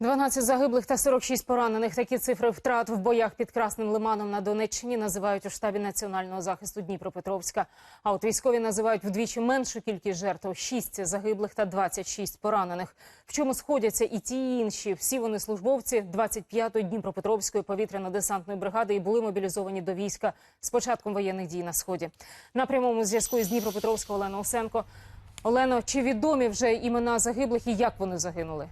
12 загиблих та 46 поранених. Такі цифри втрат в боях під Красним Лиманом на Донеччині називають у штабі національного захисту Дніпропетровська. А от військові називають вдвічі меншу кількість жертв – 6 загиблих та 26 поранених. В чому сходяться і ті, і інші. Всі вони службовці 25-ї Дніпропетровської повітряно-десантної бригади і були мобілізовані до війська з початком воєнних дій на сході. На прямому зв'язку із Дніпропетровська Олена Осенко. Олено, чи відомі вже імена загиблих і як вони загинули?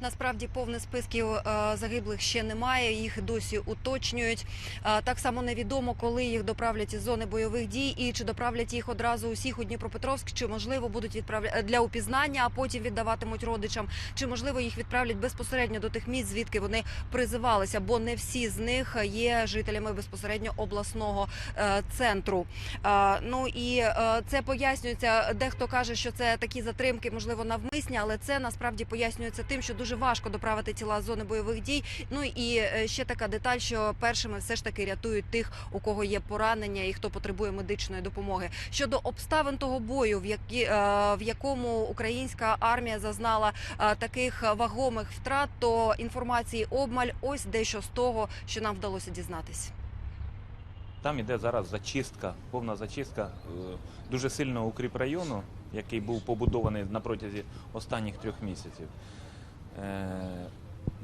Насправді повних списків е, загиблих ще немає. Їх досі уточнюють. Е, так само невідомо, коли їх доправлять із зони бойових дій, і чи доправлять їх одразу усіх у Дніпропетровськ, чи можливо будуть відправляти для упізнання, а потім віддаватимуть родичам, чи можливо їх відправлять безпосередньо до тих місць, звідки вони призивалися, бо не всі з них є жителями безпосередньо обласного е, центру. Е, Ну і е, це пояснюється. Дехто каже, що це такі затримки, можливо, навмисні, але це насправді пояснюється тим, що дуже важко доправити тіла з зони бойових дій. Ну і е, ще така деталь, що першими все ж таки рятують тих, у кого є поранення і хто потребує медичної допомоги. Щодо обставин того бою, в які е, в якому українська армія зазнала е, таких вагомих втрат, то інформації обмаль. Ось дещо з того, що нам вдалося дізнатись. Там іде зараз зачистка, повна зачистка дуже сильного укріпрайону, який був побудований на протязі останніх трьох місяців,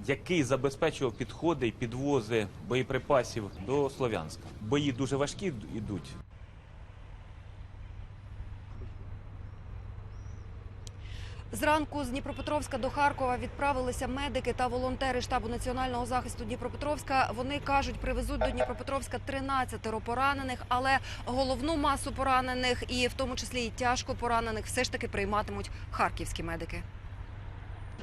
який забезпечував підходи і підвози боєприпасів до Слов'янська. Бої дуже важкі йдуть. Зранку з Дніпропетровська до Харкова відправилися медики та волонтери штабу національного захисту Дніпропетровська. Вони кажуть, привезуть до Дніпропетровська 13 поранених, але головну масу поранених, і в тому числі і тяжко поранених, все ж таки прийматимуть харківські медики.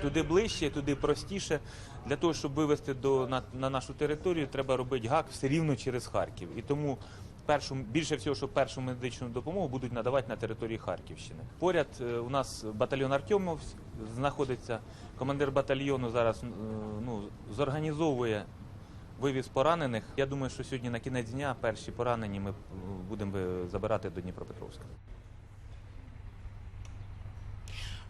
Туди ближче, туди простіше. Для того, щоб вивезти до, на, на нашу територію, треба робити гак все рівно через Харків. І тому першу, більше всього, що першу медичну допомогу будуть надавати на території Харківщини. Поряд е, у нас батальйон Артемов знаходиться. Командир батальйону зараз е, ну, зорганізовує вивіз поранених. Я думаю, що сьогодні на кінець дня перші поранені ми е, будемо забирати до Дніпропетровська.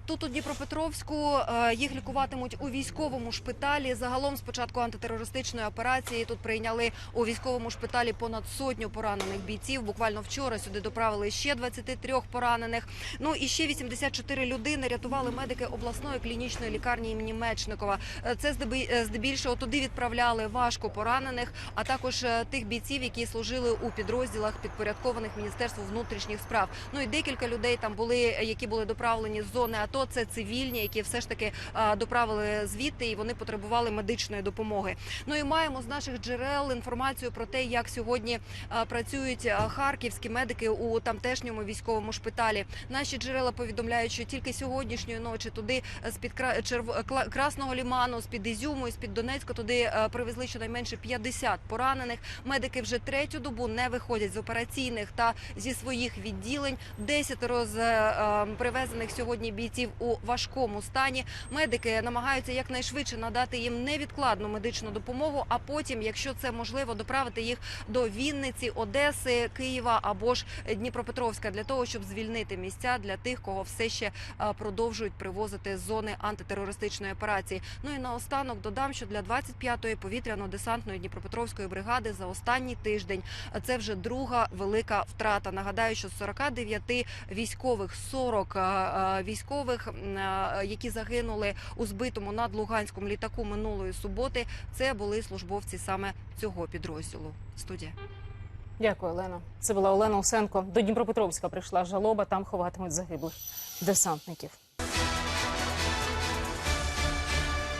Тут у Дніпропетровську е, їх лікуватимуть у військовому шпиталі. Загалом з початку антитерористичної операції тут прийняли у військовому шпиталі понад сотню поранених бійців. Буквально вчора сюди доправили ще 23 поранених. Ну і ще 84 людини рятували медики обласної клінічної лікарні імені Мечникова. Е, Це е, здебільшого туди відправляли важко поранених, а також тих бійців, які служили у підрозділах підпорядкованих Міністерству внутрішніх справ. Ну і декілька людей там були, які були доправлені з зони АТО. Це цивільні, які все ж таки доправили звідти, і вони потребували медичної допомоги. Ну і маємо з наших джерел інформацію про те, як сьогодні працюють харківські медики у тамтешньому військовому шпиталі. Наші джерела повідомляють, що тільки сьогоднішньої ночі туди з під Красного Ліману, з під Ізюму і з під Донецька туди е, привезли щонайменше 50 поранених. Медики вже третю добу не виходять з операційних та зі своїх відділень. Десятеро з е, привезених сьогодні бійців у важкому стані. Медики намагаються якнайшвидше надати їм невідкладну медичну допомогу. А потім, якщо це можливо, доправити їх до Вінниці, Одеси, Києва або ж Дніпропетровська для того, щоб звільнити місця для тих, кого все ще е, продовжують привозити з зони антитерористичної операції. Ну і наостанок додам, що для 25-ї повітряно-десантної Дніпропетровської бригади за останній тиждень е, це вже друга велика втрата. Нагадаю, що з 49 військових 40 е, е, військових, е, які загинули у збитому над Луганськом літаку минулої суботи. Це були службовці саме цього підрозділу. Студія. Дякую, Олено. Це була Олена Усенко. До Дніпропетровська прийшла жалоба. Там ховатимуть загиблих десантників.